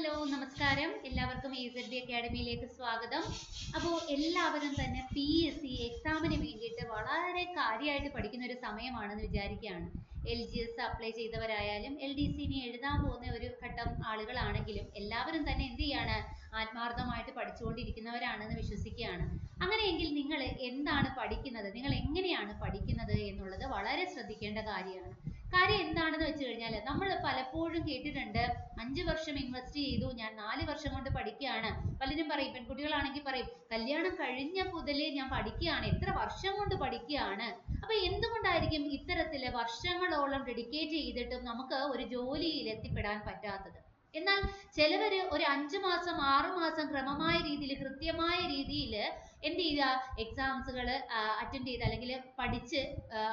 Hello നമസ്കാരം. എല്ലാവർക്കും A Z B അക്കാഡമിയിലേക്ക് സ്വാഗതം. അപ്പോൾ എല്ലാവരും തന്നെ പി എസ് സി എക്സാമിന് വേണ്ടിയിട്ട് വളരെ കാര്യമായിട്ട് പഠിക്കുന്ന ഒരു സമയമാണെന്ന് വിചാരിക്കുകയാണ്. എൽ ജി എസ് അപ്ലൈ ചെയ്തവരായാലും എൽ ഡി സി ഇനി എഴുതാൻ പോകുന്ന ഒരു ഘട്ടം ആളുകളാണെങ്കിലും എല്ലാവരും തന്നെ എന്ത് ചെയ്യാണ്? ആത്മാർത്ഥമായിട്ട് പഠിച്ചുകൊണ്ടിരിക്കുന്നവരാണെന്ന് വിശ്വസിക്കുകയാണ്. അങ്ങനെയെങ്കിൽ നിങ്ങൾ എന്താണ് പഠിക്കുന്നത്? നിങ്ങൾ എങ്ങനെയാണ് പഠിക്കുന്നത് എന്നുള്ളത് വളരെ ശ്രദ്ധിക്കേണ്ട കാര്യമാണ്. കാര്യം എന്താണെന്ന് വെച്ച് കഴിഞ്ഞാൽ നമ്മൾ പലപ്പോഴും കേട്ടിട്ടുണ്ട് അഞ്ച് വർഷം ഇൻവെസ്റ്റ് ചെയ്തു ഞാൻ നാല് വർഷം കൊണ്ട് പഠിക്കുകയാണ്. പലരും പറയും പെൺകുട്ടികളാണെങ്കിൽ പറയും കല്യാണം കഴിഞ്ഞ മുതലേ ഞാൻ പഠിക്കുകയാണ് എത്ര വർഷം കൊണ്ട് പഠിക്കുകയാണ്? അപ്പൊ എന്തുകൊണ്ടായിരിക്കും ഇത്തരത്തിൽ വർഷങ്ങളോളം ഡെഡിക്കേറ്റ് ചെയ്തിട്ടും നമുക്ക് ഒരു ജോലിയിൽ എത്തിപ്പെടാൻ പറ്റാത്തത്? എന്നാൽ ചിലവര് ഒരു അഞ്ചു മാസം ആറു മാസം ക്രമമായ രീതിയിൽ കൃത്യമായ രീതിയിൽ എന്ത് ചെയ്യുക എക്സാംസുകൾ അറ്റൻഡ് ചെയ്ത് അല്ലെങ്കിൽ പഠിച്ച്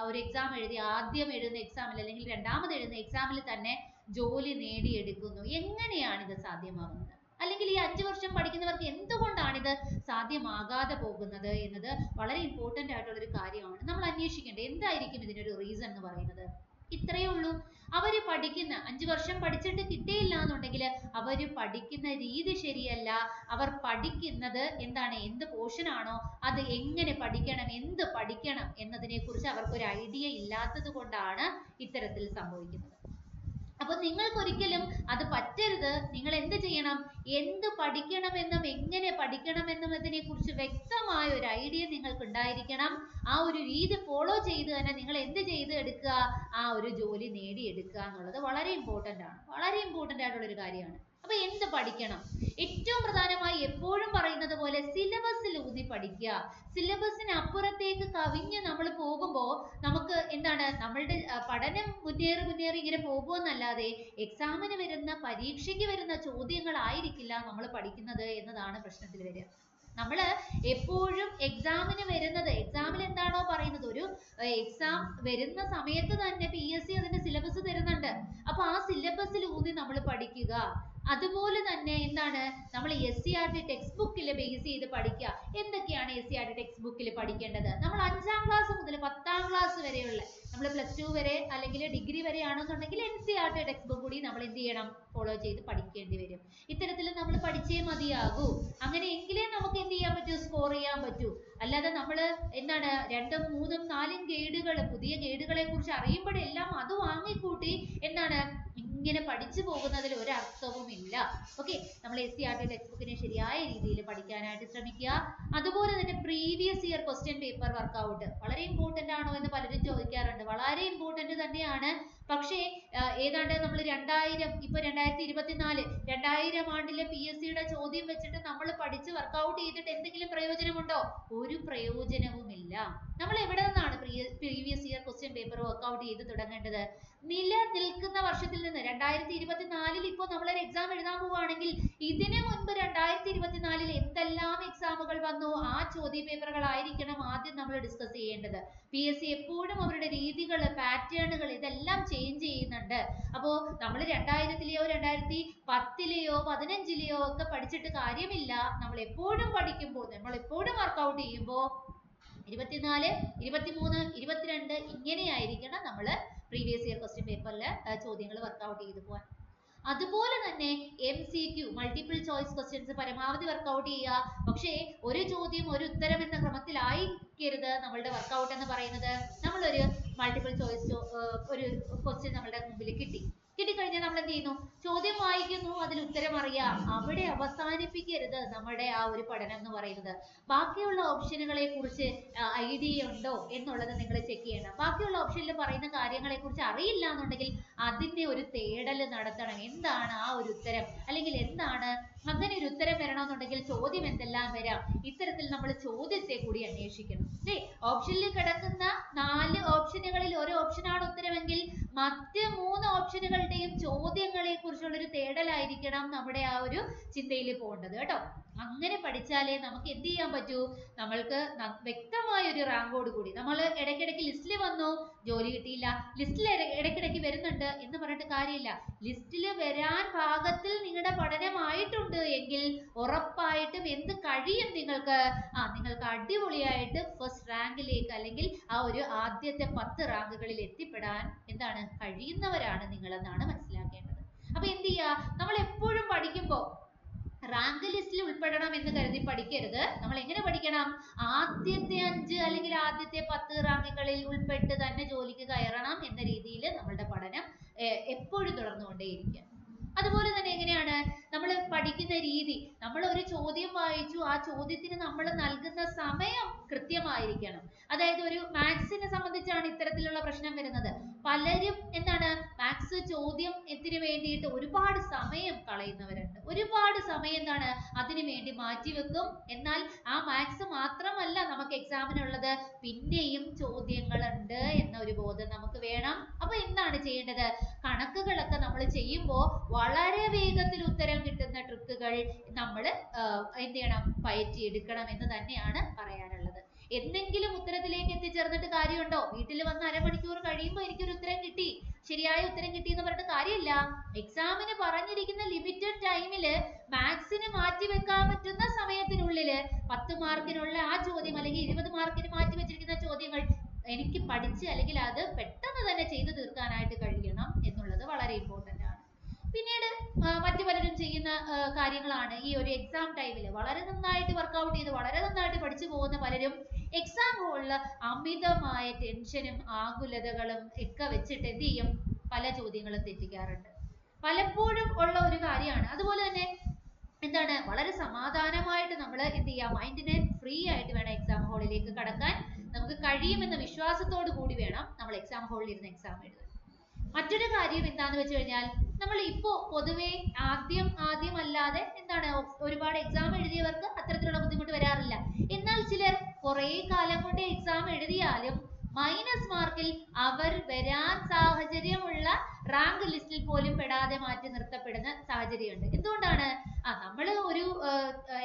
ഒരു എക്സാം എഴുതി ആദ്യം എഴുതുന്ന എക്സാമിൽ അല്ലെങ്കിൽ രണ്ടാമത് എഴുതുന്ന എക്സാമിൽ തന്നെ ജോലി നേടിയെടുക്കുന്നു. എങ്ങനെയാണ് ഇത് സാധ്യമാകുന്നത്? അല്ലെങ്കിൽ ഈ അഞ്ചു വർഷം പഠിക്കുന്നവർക്ക് എന്തുകൊണ്ടാണ് ഇത് സാധ്യമാകാതെ പോകുന്നത് എന്നത് വളരെ ഇമ്പോർട്ടന്റ് ആയിട്ടുള്ള ഒരു കാര്യമാണ്. നമ്മൾ അന്വേഷിക്കേണ്ടത് എന്തായിരിക്കും ഇതിനൊരു റീസൺ എന്ന് പറയുന്നത്? ഇത്രയേ ഉള്ളൂ. അവർ പഠിക്കുന്ന അഞ്ചു വർഷം പഠിച്ചിട്ട് കിട്ടിയില്ല എന്നുണ്ടെങ്കിൽ അവർ പഠിക്കുന്ന രീതി ശരിയല്ല. അവർ പഠിക്കുന്നത് എന്താണ് എന്ത് പോർഷൻ ആണോ അത് എങ്ങനെ പഠിക്കണം എന്ത് പഠിക്കണം എന്നതിനെ കുറിച്ച് അവർക്കൊരു ഐഡിയ ഇല്ലാത്തത് കൊണ്ടാണ് ഇത്തരത്തിൽ സംഭവിക്കുന്നത്. അപ്പൊ നിങ്ങൾക്ക് ഒരിക്കലും അത് പറ്റരുത്. നിങ്ങൾ എന്ത് ചെയ്യണം? എന്ത് പഠിക്കണമെന്നും എങ്ങനെ എന്നതിനെ കുറിച്ച് വ്യക്തമായ ഒരു ഐഡിയ നിങ്ങൾക്ക് ഉണ്ടായിരിക്കണം ആ ഒരു രീതി ഫോളോ ചെയ്ത് തന്നെ നിങ്ങൾ എന്ത് ചെയ്ത് എടുക്കുക? ആ ഒരു ജോലി നേടിയെടുക്കുക എന്നുള്ളത് വളരെ ഇമ്പോർട്ടന്റ് ആണ്. വളരെ ഇമ്പോർട്ടന്റ് ആയിട്ടുള്ള ഒരു കാര്യമാണ്. അപ്പൊ എന്ത് പഠിക്കണം? ഏറ്റവും പ്രധാനമായി എപ്പോഴും പറയുന്നത് പോലെ സിലബസിൽ ഊന്നി പഠിക്കുക. സിലബസിന് അപ്പുറത്തേക്ക് കവിഞ്ഞ് നമ്മൾ പോകുമ്പോൾ നമുക്ക് എന്താണ്? നമ്മളുടെ പഠനം മുന്നേറി മുന്നേറി ഇങ്ങനെ പോകുമെന്നല്ലാതെ എക്സാമിന് വരുന്ന പരീക്ഷയ്ക്ക് വരുന്ന ചോദ്യങ്ങളായിരിക്കില്ല നമ്മൾ പഠിക്കുന്നത് എന്നതാണ് പ്രശ്നത്തിൽ വരിക. നമ്മൾ എപ്പോഴും എക്സാമിന് വരുന്നത് എക്സാമിൽ എന്താണോ പറയുന്നത് ഒരു എക്സാം വരുന്ന സമയത്ത് തന്നെ പി എസ് സി അതിന്റെ സിലബസ് തരുന്നുണ്ട്. അപ്പൊ ആ സിലബസിൽ ഊന്നി നമ്മൾ പഠിക്കുക. അതുപോലെ തന്നെ എന്താണ്? നമ്മൾ S C R T text ബുക്കിൽ ബേസ് ചെയ്ത് പഠിക്കുക. എന്തൊക്കെയാണ് S C R T text ബുക്കിൽ പഠിക്കേണ്ടത്? നമ്മൾ അഞ്ചാം ക്ലാസ് മുതൽ പത്താം ക്ലാസ് വരെയുള്ള നമ്മൾ പ്ലസ് ടു വരെ അല്ലെങ്കിൽ ഡിഗ്രി വരെ ആണെന്നുണ്ടെങ്കിൽ N C R T text book കൂടി നമ്മൾ എന്ത് ചെയ്യണം? ഫോളോ ചെയ്ത് പഠിക്കേണ്ടി വരും. ഇത്തരത്തിൽ നമ്മൾ പഠിച്ചേ മതിയാകൂ. അങ്ങനെയെങ്കിലേ നമുക്ക് എന്ത് ചെയ്യാൻ പറ്റൂ? സ്കോർ ചെയ്യാൻ പറ്റൂ. അല്ലാതെ നമ്മൾ എന്താണ് രണ്ടും മൂന്നും നാലും ഗൈഡുകൾ പുതിയ ഗൈഡുകളെ കുറിച്ച് അറിയുമ്പോഴെല്ലാം അത് വാങ്ങിക്കൂട്ടി എന്താണ് ഇങ്ങനെ പഠിച്ചു പോകുന്നതിൽ ഒരു അർത്ഥവുമില്ല ഓക്കെ നമ്മൾ S C R T text ബുക്കിനെ ശരിയായ രീതിയിൽ പഠിക്കാനായിട്ട് ശ്രമിക്കുക. അതുപോലെ തന്നെ previous year question paper workout വളരെ ഇമ്പോർട്ടന്റ് ആണോ എന്ന് പലരും ചോദിക്കാറുണ്ട്. വളരെ ഇമ്പോർട്ടന്റ് തന്നെയാണ്. പക്ഷേ ഏതാണ്ട് നമ്മൾ രണ്ടായിരം ഇപ്പൊ രണ്ടായിരത്തി ഇരുപത്തിനാല് രണ്ടായിരം ആണ്ടിലെ പി എസ് സിയുടെ ചോദ്യം വെച്ചിട്ട് നമ്മൾ പഠിച്ച് വർക്കൗട്ട് ചെയ്തിട്ട് എന്തെങ്കിലും പ്രയോജനമുണ്ടോ? ഒരു നമ്മൾ എവിടെ നിന്നാണ് previous year question paper workout ചെയ്ത് തുടങ്ങേണ്ടത്? നിലനിൽക്കുന്ന വർഷത്തിൽ നിന്ന് രണ്ടായിരത്തി ഇരുപത്തിനാലിൽ ഇപ്പോൾ നമ്മളൊരു എക്സാം എഴുതാൻ പോവുകയാണെങ്കിൽ ഇതിനു മുൻപ് രണ്ടായിരത്തി ഇരുപത്തിനാലിൽ എന്തെല്ലാം എക്സാമുകൾ വന്നു? ആ ചോദ്യ പേപ്പറുകളായിരിക്കണം ആദ്യം നമ്മൾ ഡിസ്കസ് ചെയ്യേണ്ടത്. പി എസ് സി എപ്പോഴും അവരുടെ രീതികൾ പാറ്റേണുകൾ ഇതെല്ലാം ചേഞ്ച് ചെയ്യുന്നുണ്ട്. അപ്പോൾ നമ്മൾ രണ്ടായിരത്തിലെയോ രണ്ടായിരത്തി പത്തിലെയോ പതിനഞ്ചിലെയോ ഒക്കെ പഠിച്ചിട്ട് കാര്യമില്ല. നമ്മൾ എപ്പോഴും പഠിക്കുമ്പോൾ നമ്മൾ എപ്പോഴും വർക്കൗട്ട് ചെയ്യുമ്പോൾ ഇരുപത്തിനാല് ഇരുപത്തിമൂന്ന് ഇരുപത്തിരണ്ട് ഇങ്ങനെയായിരിക്കണം നമ്മൾ പ്രീവിയസ് ഇയർ ക്വസ്റ്റ്യൻ പേപ്പറിൽ ചോദ്യങ്ങൾ വർക്കൗട്ട് ചെയ്തു പോകാൻ അതുപോലെ തന്നെ M C Q multiple choice questions പരമാവധി വർക്കൗട്ട് ചെയ്യുക. പക്ഷേ ഒരു ചോദ്യം ഒരു ഉത്തരം എന്ന ക്രമത്തിലായിരിക്കരുത് നമ്മളുടെ വർക്കൗട്ട് എന്ന് പറയുന്നത്. നമ്മളൊരു മൾട്ടിപ്പിൾ ചോയ്സ് ഒരു ക്വസ്റ്റ്യൻ നമ്മളുടെ മുമ്പിൽ കിട്ടി. കിട്ടിക്കഴിഞ്ഞാൽ നമ്മൾ എന്ത് ചെയ്യുന്നു ചോദ്യം വായിക്കുന്നു അതിൽ ഉത്തരം അറിയാം. അവിടെ അവസാനിപ്പിക്കരുത് നമ്മുടെ ആ ഒരു പഠനം എന്ന് പറയുന്നത്. ബാക്കിയുള്ള ഓപ്ഷനുകളെ കുറിച്ച് ഐഡിയ ഉണ്ടോ എന്നുള്ളത് നിങ്ങൾ ചെക്ക് ചെയ്യണം. ബാക്കിയുള്ള ഓപ്ഷനിൽ പറയുന്ന കാര്യങ്ങളെ കുറിച്ച് അറിയില്ല എന്നുണ്ടെങ്കിൽ അതിന്റെ ഒരു തേടൽ നടത്തണം. എന്താണ് ആ ഒരു ഉത്തരം? അല്ലെങ്കിൽ എന്താണ് അങ്ങനെ ഒരു ഉത്തരം വരണമെന്നുണ്ടെങ്കിൽ ചോദ്യം എന്തെല്ലാം വരാം? ഇത്തരത്തിൽ നമ്മൾ ചോദ്യത്തെ കൂടി അന്വേഷിക്കണം. അല്ലേ ഓപ്ഷനിൽ കിടക്കുന്ന നാല് ഓപ്ഷനുകളിൽ ഒരു ഓപ്ഷനാണ് ഉത്തരമെങ്കിൽ മറ്റ് മൂന്ന് ഓപ്ഷനുകളുടെയും ചോദ്യങ്ങളെ കുറിച്ചുള്ള ഒരു തേടലായിരിക്കണം നമ്മുടെ ആ ഒരു ചിന്തയിൽ പോകേണ്ടത് കേട്ടോ. അങ്ങനെ പഠിച്ചാലേ നമുക്ക് എന്ത് ചെയ്യാൻ പറ്റൂ? നമ്മൾക്ക് വ്യക്തമായ ഒരു റാങ്കോട് കൂടി. നമ്മൾ ഇടയ്ക്കിടയ്ക്ക് ലിസ്റ്റിൽ വന്നു ജോലി കിട്ടിയില്ല. ലിസ്റ്റിൽ ഇടയ്ക്കിടയ്ക്ക് വരുന്നുണ്ട് എന്ന് പറഞ്ഞിട്ട് കാര്യമില്ല. ലിസ്റ്റിൽ വരാൻ പാകത്തിൽ നിങ്ങളുടെ പഠനമായിട്ടുണ്ട് എങ്കിൽ ഉറപ്പായിട്ടും എന്ത് കഴിയും നിങ്ങൾക്ക്? ആ നിങ്ങൾക്ക് അടിപൊളിയായിട്ട് ഫസ്റ്റ് റാങ്കിലേക്ക് അല്ലെങ്കിൽ ആ ഒരു ആദ്യത്തെ പത്ത് റാങ്കുകളിൽ എത്തിപ്പെടാൻ എന്താണ്? കഴിയുന്നവരാണ് നിങ്ങളെന്നാണ് മനസ്സിലാക്കേണ്ടത്. അപ്പൊ എന്ത് ചെയ്യുക നമ്മൾ എപ്പോഴും പഠിക്കുമ്പോൾ റാങ്ക് ലിസ്റ്റിൽ ഉൾപ്പെടണം എന്ന് കരുതി പഠിക്കരുത്. നമ്മൾ എങ്ങനെ പഠിക്കണം? ആദ്യത്തെ അഞ്ച് അല്ലെങ്കിൽ ആദ്യത്തെ പത്ത് റാങ്കുകളിൽ ഉൾപ്പെട്ട് തന്നെ ജോലിക്ക് കയറണം എന്ന രീതിയിൽ നമ്മളുടെ പഠനം എപ്പോഴും തുടർന്നുകൊണ്ടേയിരിക്കുക. അതുപോലെ തന്നെ എങ്ങനെയാണ്? നമ്മൾ പഠിക്കുന്ന രീതി നമ്മൾ ഒരു ചോദ്യം വായിച്ചു ആ ചോദ്യത്തിന് നമ്മൾ നൽകുന്ന സമയം കൃത്യമായിരിക്കണം. അതായത് ഒരു മാത്സിനെ സംബന്ധിച്ചാണ് ഇത്തരത്തിലുള്ള പ്രശ്നം വരുന്നത്. പലരും എന്താണ്? ചോദ്യം എത്തിന് വേണ്ടിയിട്ട്? ഒരുപാട് സമയം കളയുന്നവരുണ്ട്. ഒരുപാട് സമയം എന്താണ് അതിനു വേണ്ടി മാറ്റിവെക്കും. എന്നാൽ ആ മാത്സ് മാത്രമല്ല നമുക്ക് എക്സാമിനുള്ളത് പിന്നെയും ചോദ്യങ്ങളുണ്ട് എന്ന ഒരു ബോധം നമുക്ക് വേണം. അപ്പൊ എന്താണ് ചെയ്യേണ്ടത്? കണക്കുകളൊക്കെ നമ്മൾ ചെയ്യുമ്പോൾ വളരെ വേഗത്തിൽ ഉത്തരം കിട്ടുന്ന ട്രിക്കുകൾ നമ്മൾ എന്ത് ചെയ്യണം? പയറ്റിയെടുക്കണം എന്ന് തന്നെയാണ് പറയാനുള്ളത്. എന്തെങ്കിലും ഉത്തരത്തിലേക്ക് എത്തിച്ചേർന്നിട്ട് കാര്യമുണ്ടോ? വീട്ടിൽ വന്ന് അരമണിക്കൂർ കഴിയുമ്പോൾ എനിക്കൊരു ഉത്തരം കിട്ടി. ശരിയായ ഉത്തരം കിട്ടി എന്ന് പറഞ്ഞിട്ട് കാര്യമില്ല. എക്സാമിന് പറഞ്ഞിരിക്കുന്ന ലിമിറ്റഡ് ടൈമിൽ മാത്സിന് മാറ്റി വെക്കാൻ പറ്റുന്ന സമയത്തിനുള്ളിൽ പത്ത് മാർക്കിനുള്ള ആ ചോദ്യം അല്ലെങ്കിൽ ഇരുപത് മാർക്കിന് മാറ്റി വെച്ചിരിക്കുന്ന ചോദ്യങ്ങൾ എനിക്ക് പഠിച്ച് അല്ലെങ്കിൽ അത് പെട്ടെന്ന് തന്നെ ചെയ്തു തീർക്കാനായിട്ട് കഴിയണം എന്നുള്ളത് വളരെ ഇമ്പോർട്ടന്റ് ആണ്. പിന്നീട് മറ്റു പലരും ചെയ്യുന്ന കാര്യങ്ങളാണ്. ഈ ഒരു എക്സാം ടൈമിൽ വളരെ നന്നായിട്ട് വർക്കൗട്ട് ചെയ്ത് വളരെ നന്നായിട്ട് പഠിച്ചു പോകുന്ന പലരും എക്സാം ഹോളിൽ അമിതമായ ടെൻഷനും ആകുലതകളും ഒക്കെ വെച്ചിട്ട് എന്ത് ചെയ്യും? പല ചോദ്യങ്ങളും തെറ്റിക്കാറുണ്ട്. പലപ്പോഴും ഉള്ള ഒരു കാര്യമാണ്. അതുപോലെ തന്നെ എന്താണ്? വളരെ സമാധാനമായിട്ട് നമ്മൾ എന്ത് ചെയ്യുക മൈൻഡിനെ ഫ്രീ ആയിട്ട് വേണം എക്സാം ഹാളിലേക്ക് കടക്കാൻ. നമുക്ക് കഴിയുമെന്ന വിശ്വാസത്തോടു കൂടി വേണം നമ്മൾ എക്സാം ഹാളിൽ ഇരുന്ന് എക്സാം എഴുതാൻ. മറ്റൊരു കാര്യം എന്താന്ന് വെച്ച് കഴിഞ്ഞാൽ നമ്മൾ ഇപ്പോ പൊതുവേ ആദ്യം ആദ്യം അല്ലാതെ എന്താണ് ഒരുപാട് എക്സാം എഴുതിയവർക്ക് അത്തരത്തിലുള്ള ബുദ്ധിമുട്ട് വരാറില്ല. എന്നാൽ ചിലർ കുറേ കാലം കൊണ്ട് എക്സാം എഴുതിയാലും മൈനസ് മാർക്കിൽ അവർ വരാൻ സാഹചര്യമുള്ള റാങ്ക് ലിസ്റ്റിൽ പോലും പെടാതെ മാറ്റി നിർത്തപ്പെടുന്ന സാഹചര്യമുണ്ട്. എന്തുകൊണ്ടാണ് ആ നമ്മൾ ഒരു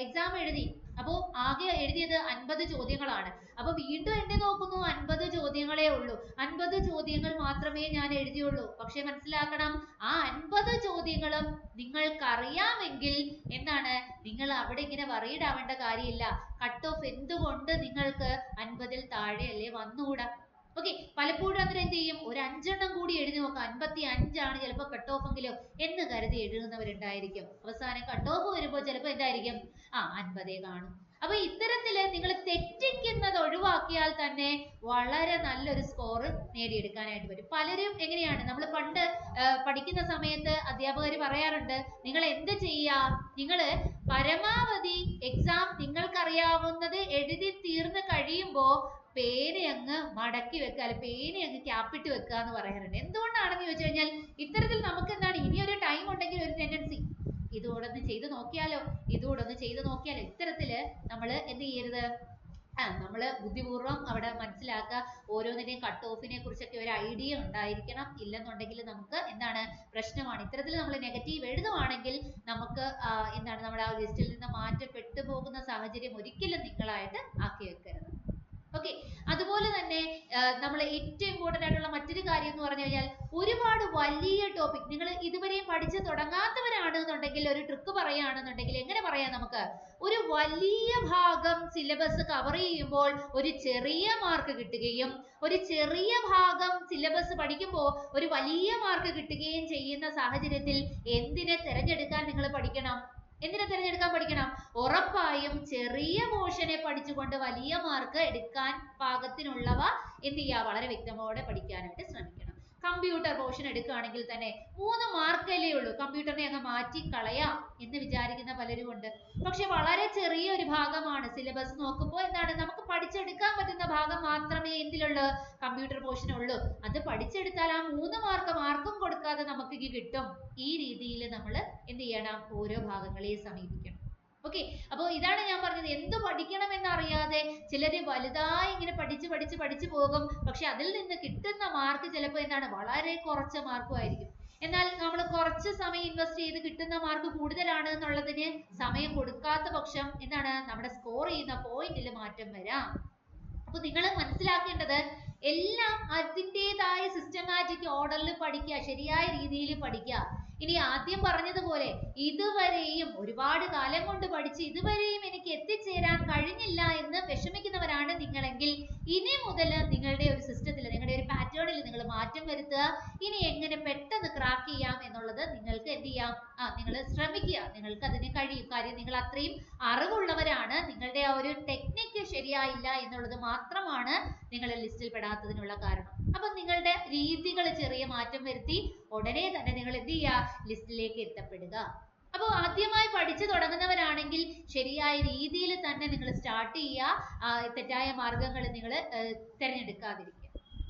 എക്സാം എഴുതി. അപ്പോൾ ആകെ എഴുതിയത് അൻപത് ചോദ്യങ്ങളാണ്. അപ്പൊ വീണ്ടും എന്നെ നോക്കുന്നു? അൻപത് ചോദ്യങ്ങളേ ഉള്ളൂ. അൻപത് ചോദ്യങ്ങൾ മാത്രമേ ഞാൻ എഴുതിയുള്ളൂ. പക്ഷെ മനസ്സിലാക്കണം ആ അൻപത് ചോദ്യങ്ങളും നിങ്ങൾക്കറിയാമെങ്കിൽ എന്താണ്? നിങ്ങൾ അവിടെ ഇങ്ങനെ worried ആവേണ്ട കാര്യമില്ല. കട്ട് ഓഫ് എന്തുകൊണ്ട് നിങ്ങൾക്ക് അൻപതിൽ താഴെയല്ലേ വന്നുകൂടാ? ഓക്കെ പലപ്പോഴും അന്നേരം എന്ത് ചെയ്യും ഒരു അഞ്ചെണ്ണം കൂടി എഴുതി നോക്കാം. അൻപത്തി അഞ്ചാണ് ചിലപ്പോൾ കട്ട് ഓഫ് എങ്കിലും എന്ന് കരുതി എഴുതുന്നവരുണ്ടായിരിക്കും. അവസാനം കട്ട് ഓഫ് വരുമ്പോൾ ചിലപ്പോ എന്തായിരിക്കും? ആ അൻപതേ കാണും. അപ്പൊ ഇത്തരത്തിൽ നിങ്ങൾ തെറ്റിക്കുന്നത് ഒഴിവാക്കിയാൽ തന്നെ വളരെ നല്ലൊരു സ്കോർ നേടിയെടുക്കാനായിട്ട് പറ്റും. പലരും എങ്ങനെയാണ്? നമ്മൾ പണ്ട് പഠിക്കുന്ന സമയത്ത് അധ്യാപകർ പറയാറുണ്ട് നിങ്ങൾ എന്ത് ചെയ്യാ? നിങ്ങൾ പരമാവധി എക്സാം നിങ്ങൾക്കറിയാവുന്നത് എഴുതി തീർന്ന് കഴിയുമ്പോ പേന അങ്ങ് മടക്കി വെക്കുക അല്ലെ പേന അങ്ങ് ക്യാപ്പിട്ട് വെക്കുക എന്ന് പറയാറുണ്ട് എന്തുകൊണ്ടാണെന്ന് ചോദിച്ചു കഴിഞ്ഞാൽ ഇത്തരത്തിൽ നമുക്ക് എന്താണ് ഇനിയൊരു ടൈം ഉണ്ടെങ്കിൽ ഒരു ടെൻഡൻസി ഇതുകൂടെ ഒന്ന് ചെയ്ത് നോക്കിയാലോ? ഇതുകൂടെ ഒന്ന് ചെയ്ത് നോക്കിയാലോ? ഇത്തരത്തിൽ നമ്മൾ എന്ത് ചെയ്യരുത്? ആ നമ്മൾ ബുദ്ധിപൂർവം അവിടെ മനസ്സിലാക്കുക. ഓരോന്നിന്റെയും കട്ട് ഓഫിനെ കുറിച്ചൊക്കെ ഒരു ഐഡിയ ഉണ്ടായിരിക്കണം. ഇല്ലെന്നുണ്ടെങ്കിൽ നമുക്ക് എന്താണ് പ്രശ്നമാണ്. ഇത്തരത്തിൽ നമ്മൾ നെഗറ്റീവ് എഴുതുവാണെങ്കിൽ നമുക്ക് എന്താണ് നമ്മുടെ ആ ലിസ്റ്റിൽ നിന്ന് മാറ്റപ്പെട്ടു പോകുന്ന സാഹചര്യം ഒരിക്കലും നിങ്ങളായിട്ട് ആക്കി വെക്കരുത്. ഓക്കെ അതുപോലെ തന്നെ നമ്മൾ ഏറ്റവും ഇമ്പോർട്ടന്റ് ആയിട്ടുള്ള മറ്റൊരു കാര്യം എന്ന് പറഞ്ഞു കഴിഞ്ഞാൽ ഒരുപാട് വലിയ ടോപ്പിക് നിങ്ങൾ ഇതുവരെയും പഠിച്ചു തുടങ്ങാത്തവരാണെന്നുണ്ടെങ്കിൽ ഒരു ട്രിക്ക് പറയുകയാണെന്നുണ്ടെങ്കിൽ എങ്ങനെ പറയാം നമുക്ക്? ഒരു വലിയ ഭാഗം സിലബസ് കവർ ചെയ്യുമ്പോൾ ഒരു ചെറിയ മാർക്ക് കിട്ടുകയും ഒരു ചെറിയ ഭാഗം സിലബസ് പഠിക്കുമ്പോൾ ഒരു വലിയ മാർക്ക് കിട്ടുകയും ചെയ്യുന്ന സാഹചര്യത്തിൽ എന്തിനെ തിരഞ്ഞെടുക്കാൻ നിങ്ങൾ പഠിക്കണം? എന്തിനെ തിരഞ്ഞെടുക്കാൻ പഠിക്കണം? ഉറപ്പായും ചെറിയ പോർഷനെ പഠിച്ചുകൊണ്ട് വലിയ മാർക്ക് എടുക്കാൻ പാകത്തിനുള്ളവ എന്ത് ചെയ്യുക വളരെ വ്യക്തമോടെ പഠിക്കാനായിട്ട് ശ്രമിക്കണം. കമ്പ്യൂട്ടർ പോർഷൻ എടുക്കുകയാണെങ്കിൽ തന്നെ മൂന്ന് മാർക്കല്ലേ ഉള്ളൂ. കമ്പ്യൂട്ടറിനെ അങ്ങ് മാറ്റി കളയാം എന്ന് വിചാരിക്കുന്ന പലരും ഉണ്ട്. പക്ഷെ വളരെ ചെറിയ ഒരു ഭാഗമാണ് സിലബസ് നോക്കുമ്പോൾ എന്താണ്? നമുക്ക് പഠിച്ചെടുക്കാൻ പറ്റുന്ന ഭാഗം മാത്രമേ എന്തിലുള്ളൂ കമ്പ്യൂട്ടർ പോർഷൻ ഉള്ളൂ. അത് പഠിച്ചെടുത്താൽ ആ മൂന്ന് മാർക്ക് മാർക്കും കൊടുക്കാതെ നമുക്ക് കിട്ടും. ഈ രീതിയിൽ നമ്മൾ എന്ത് ചെയ്യണം? ഓരോ ഭാഗങ്ങളെയും സമീപിക്കണം. ഓക്കെ അപ്പോൾ ഇതാണ് ഞാൻ പറഞ്ഞത്. എന്ത് പഠിക്കണം എന്നറിയാതെ ചിലര് വലുതായി ഇങ്ങനെ പഠിച്ച് പഠിച്ച് പഠിച്ചു പോകും. പക്ഷെ അതിൽ നിന്ന് കിട്ടുന്ന മാർക്ക് ചിലപ്പോൾ എന്താണ്? വളരെ കുറച്ച മാർക്കും ആയിരിക്കും. എന്നാൽ നമ്മൾ കുറച്ച് സമയം ഇൻവെസ്റ്റ് ചെയ്ത് കിട്ടുന്ന മാർക്ക് കൂടുതലാണ് എന്നുള്ളതിന് സമയം കൊടുക്കാത്ത പക്ഷം എന്താണ്? നമ്മുടെ സ്കോർ ചെയ്യുന്ന പോയിന്റിൽ മാറ്റം വരാം. അപ്പൊ നിങ്ങൾ മനസ്സിലാക്കേണ്ടത് എല്ലാം അതിന്റെതായ സിസ്റ്റമാറ്റിക് ഓർഡറിൽ പഠിക്കുക ശരിയായ രീതിയിൽ പഠിക്കുക. ഇനി ആദ്യം പറഞ്ഞതുപോലെ ഇതുവരെയും ഒരുപാട് കാലം കൊണ്ട് പഠിച്ച് ഇതുവരെയും എനിക്ക് എത്തിച്ചേരാൻ കഴിഞ്ഞില്ല എന്ന് വിഷമിക്കുന്നവരാണ് നിങ്ങളെങ്കിൽ ഇനി മുതൽ നിങ്ങളുടെ ഒരു സിസ്റ്റത്തിൽ നിങ്ങളുടെ ഒരു പാറ്റേണിൽ നിങ്ങൾ മാറ്റം വരുത്തുക. ഇനി എങ്ങനെ പെട്ടെന്ന് ക്രാക്ക് ചെയ്യാം എന്നുള്ളത് നിങ്ങൾക്ക് എന്ത് ചെയ്യാം? ആ നിങ്ങൾ ശ്രമിക്കുക. നിങ്ങൾക്ക് അതിന് കഴിയും. കാര്യം നിങ്ങൾ അത്രയും അറിവുള്ളവരാണ്. നിങ്ങളുടെ ആ ഒരു ടെക്നിക്ക് ശരിയായില്ല എന്നുള്ളത് മാത്രമാണ് നിങ്ങൾ ലിസ്റ്റിൽ പെടാത്തതിനുള്ള കാരണം. അപ്പൊ നിങ്ങളുടെ രീതികൾ ചെറിയ മാറ്റം വരുത്തി ഉടനെ തന്നെ നിങ്ങൾ എന്ത് ചെയ്യുക? ലിസ്റ്റിലേക്ക് എത്തപ്പെടുക. അപ്പോൾ ആദ്യമായി പഠിച്ചു തുടങ്ങുന്നവരാണെങ്കിൽ ശരിയായ രീതിയിൽ തന്നെ നിങ്ങൾ സ്റ്റാർട്ട് ചെയ്യുക. തെറ്റായ മാർഗങ്ങൾ നിങ്ങൾ തിരഞ്ഞെടുക്കാതിരിക്കുക.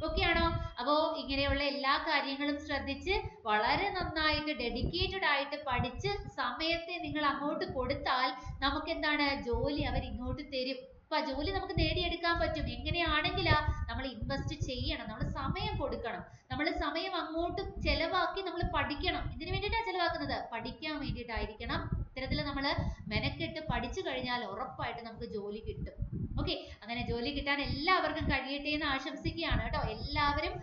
ഓക്കെ ആണോ? അപ്പോ ഇങ്ങനെയുള്ള എല്ലാ കാര്യങ്ങളും ശ്രദ്ധിച്ച് വളരെ നന്നായിട്ട് ഡെഡിക്കേറ്റഡ് ആയിട്ട് പഠിച്ച് സമയത്തെ നിങ്ങൾ അങ്ങോട്ട് കൊടുത്താൽ നമുക്ക് എന്താണ് ജോലി അവർ ഇങ്ങോട്ട് തരും. അപ്പൊ ആ ജോലി നമുക്ക് നേടിയെടുക്കാൻ പറ്റും. എങ്ങനെയാണെങ്കിലാ നമ്മൾ ഇൻവെസ്റ്റ് ചെയ്യണം. നമ്മൾ സമയം കൊടുക്കണം. നമ്മൾ സമയം അങ്ങോട്ട് ചെലവാക്കി നമ്മൾ പഠിക്കണം. ഇതിനു വേണ്ടിയിട്ടാണ് ചെലവാക്കുന്നത്? പഠിക്കാൻ വേണ്ടിയിട്ടായിരിക്കണം. ഇത്തരത്തിൽ നമ്മൾ മെനക്കെട്ട് പഠിച്ചു കഴിഞ്ഞാൽ ഉറപ്പായിട്ട് നമുക്ക് ജോലി കിട്ടും. ഓക്കെ? അങ്ങനെ ജോലി കിട്ടാൻ എല്ലാവർക്കും കഴിയട്ടെ എന്ന് ആശംസിക്കുകയാണ് കേട്ടോ. എല്ലാവരും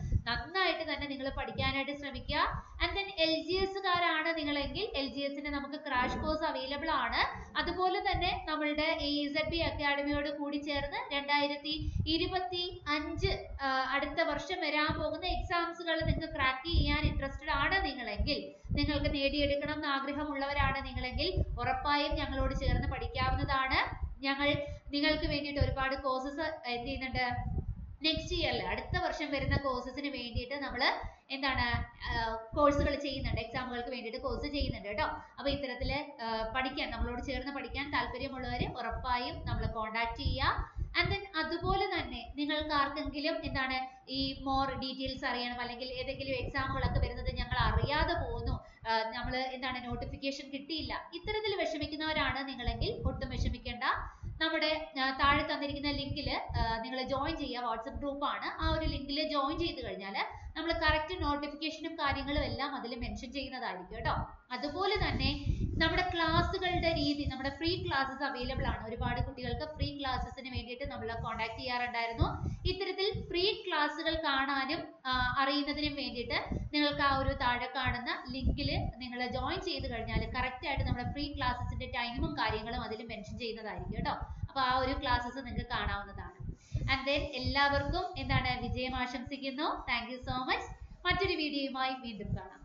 തന്നെ നിങ്ങൾ പഠിക്കാനായിട്ട് ശ്രമിക്കുക. ആൻഡ് ദെൻ എൽ ജി കാരാണ് നിങ്ങളെങ്കിൽ എൽ ജി എസിന്റെ നമുക്ക് ക്രാഷ് കോഴ്സ് അവൈലബിൾ ആണ്. അതുപോലെ തന്നെ നമ്മളുടെ എ ഇസഡ് ബി അക്കാഡമിയോട് കൂടി ചേർന്ന് രണ്ടായിരത്തി ഇരുപത്തി അഞ്ച് അടുത്ത വർഷം വരാൻ പോകുന്ന എക്സാംസുകൾ നിങ്ങൾക്ക് ക്രാക്ക് ചെയ്യാൻ ഇൻട്രസ്റ്റഡ് ആണ് നിങ്ങളെങ്കിൽ. നിങ്ങൾക്ക് നേടിയെടുക്കണം എന്ന് ആഗ്രഹമുള്ളവരാണ് നിങ്ങളെങ്കിൽ ഉറപ്പായും ഞങ്ങളോട് ചേർന്ന് പഠിക്കാവുന്നതാണ്. ഞങ്ങൾ നിങ്ങൾക്ക് വേണ്ടിയിട്ട് ഒരുപാട് കോഴ്സസ് എന്ത് ചെയ്യുന്നുണ്ട്? നെക്സ്റ്റ് ഇയറിൽ അടുത്ത വർഷം വരുന്ന കോഴ്സസിന് വേണ്ടിയിട്ട് നമ്മൾ എന്താണ് കോഴ്സുകൾ ചെയ്യുന്നുണ്ട്. എക്സാമുകൾക്ക് വേണ്ടിയിട്ട് കോഴ്സ് ചെയ്യുന്നുണ്ട് കേട്ടോ. അപ്പോൾ ഇത്തരത്തിൽ പഠിക്കാൻ നമ്മളോട് ചേർന്ന് പഠിക്കാൻ താല്പര്യമുള്ളവർ ഉറപ്പായും നമ്മൾ കോൺടാക്ട് ചെയ്യുക. ആൻഡ് ദെൻ അതുപോലെ തന്നെ നിങ്ങൾക്ക് ആർക്കെങ്കിലും എന്താണ് ഈ മോർ ഡീറ്റെയിൽസ് അറിയണം അല്ലെങ്കിൽ ഏതെങ്കിലും എക്സാമുകളൊക്കെ വരുന്നത് ഞങ്ങൾ അറിയാതെ പോകുന്നു നമ്മൾ എന്താണ് നോട്ടിഫിക്കേഷൻ കിട്ടിയില്ല ഇത്തരത്തിൽ വിഷമിക്കുന്നവരാണ് നിങ്ങളെങ്കിൽ ഒട്ടും വിഷമിക്കേണ്ട. നമ്മുടെ താഴെ തന്നിരിക്കുന്ന ലിങ്കിൽ നിങ്ങൾ ജോയിൻ ചെയ്യുക. വാട്സപ്പ് ആണ്. ആ ഒരു ലിങ്കിൽ ജോയിൻ ചെയ്ത് കഴിഞ്ഞാൽ നമ്മൾ കറക്റ്റ് നോട്ടിഫിക്കേഷനും കാര്യങ്ങളും എല്ലാം അതിൽ മെൻഷൻ ചെയ്യുന്നതായിരിക്കും കേട്ടോ. അതുപോലെ തന്നെ നമ്മുടെ ക്ലാസ്സുകളുടെ രീതി നമ്മുടെ ഫ്രീ ക്ലാസ്സസ് അവൈലബിൾ ആണ്. ഒരുപാട് കുട്ടികൾക്ക് ഫ്രീ ക്ലാസ്സസിന് വേണ്ടിയിട്ട് നമ്മൾ കോൺടാക്ട് ചെയ്യാറുണ്ടായിരുന്നു. ഇത്തരത്തിൽ ഫ്രീ ക്ലാസ്സുകൾ കാണാനും അറിയുന്നതിനും വേണ്ടിയിട്ട് നിങ്ങൾക്ക് ആ ഒരു താഴെ കാണുന്ന ലിങ്കിൽ നിങ്ങൾ ജോയിൻ ചെയ്ത് കഴിഞ്ഞാൽ കറക്റ്റ് ആയിട്ട് നമ്മുടെ ഫ്രീ ക്ലാസ്സസിന്റെ ടൈമും കാര്യങ്ങളും അതിൽ മെൻഷൻ ചെയ്യുന്നതായിരിക്കും കേട്ടോ. അപ്പോൾ ആ ഒരു ക്ലാസ്സസ് നിങ്ങൾക്ക് കാണാവുന്നതാണ്. ആൻഡ് ദെൻ എല്ലാവർക്കും എന്താണ് വിജയം ആശംസിക്കുന്നു. താങ്ക് യു സോ മച്ച് മറ്റൊരു വീഡിയോയുമായി വീണ്ടും കാണാം.